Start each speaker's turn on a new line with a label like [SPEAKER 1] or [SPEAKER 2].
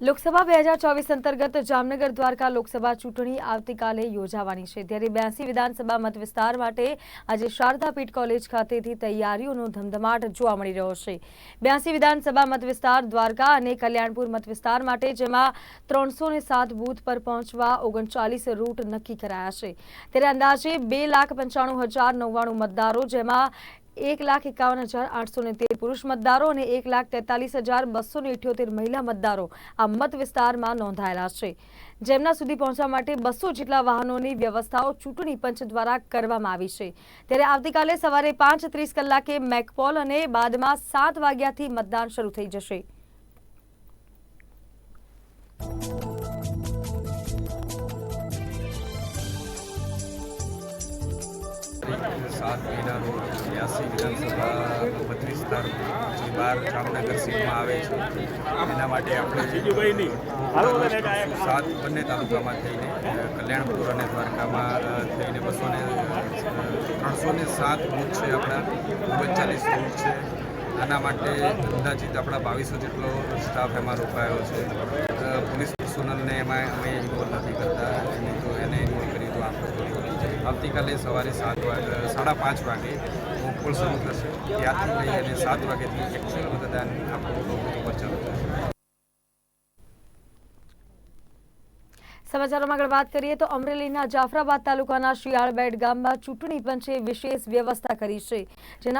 [SPEAKER 1] લોકસભા બે હજાર ચોવીસ અંતર્ગત જામનગર દ્વારકા લોકસભા ચૂંટણી આવતીકાલે યોજાવાની છે. ત્યારે બ્યાસી વિધાનસભા મત વિસ્તાર માટે આજે શારદા પીઠ કોલેજ ખાતેથી તૈયારીઓનો ધમધમાટ જોવા મળી રહ્યો છે. બ્યાસી વિધાનસભા મત વિસ્તાર દ્વારકા અને કલ્યાણપુર મત વિસ્તાર માટે જેમાં ત્રણસો સાત બૂથ પર પહોંચવા ઓગણચાલીસ રૂટ નક્કી કરાયા છે. ત્યારે અંદાજે બે લાખ પંચાણું હજાર નવ્વાણું મતદારો જેમાં એક લાખ એકાવન હજાર આઠસો ને તેર પુરુષ મતદારો અને એક લાખ તેતાલીસ હજાર બસો ને ઇઠ્યોતેર મહિલા મતદારો આ મત વિસ્તારમાં નોંધાયેલા છે. જેમના સુધી પહોંચવા માટે બસો જેટલા વાહનોની વ્યવસ્થાઓ ચૂંટણી પંચ દ્વારા કરવામાં આવી છે. ત્યારે આવતીકાલે સવારે પાંચ ત્રીસ કલાકે મેકપોલ અને બાદમાં સાત વાગ્યાથી મતદાન શરૂ થઈ જશે.
[SPEAKER 2] સાત મહિનાનો બ્યાસી વિધાનસભા બત્રીસ તારીખ જે બાર જામનગર સીટમાં આવે છે. એના માટે આપણે સાત બંને તાલુકામાં થઈને કલ્યાણપુર અને દ્વારકામાં થઈને બસો ને ત્રણસો ને સાત બુથ છે આપણા. ઓગણચાલીસ બુથ છે. આના માટે અંદાજિત આપણા બાવીસો જેટલો સ્ટાફ એમાં રોકાયો છે. પોલીસ પર્સોનલને એમાં અમે ઇન્વોલ્વ નથી કરતા નહીં તો એને ઇન્વોલ્વ કરીએ તો આંખો થોડી વળી જાય આવતીકાલે સવારે સાત વાગે, સાડા પાંચ વાગે મોકપોલ શરૂ થશે ત્યાંથી લઈ અને સાત વાગ્યાથી એકચ્યુઅલ મતદાન આપણું ચાલુ
[SPEAKER 1] સમાચારોમાં આગળ વાત કરીએ તો અમરેલીના જાફરાબાદ તાલુકાના શિયાળબેટ ગામમાં ચૂંટણી પંચે વિશેષ વ્યવસ્થા કરી છે, જેના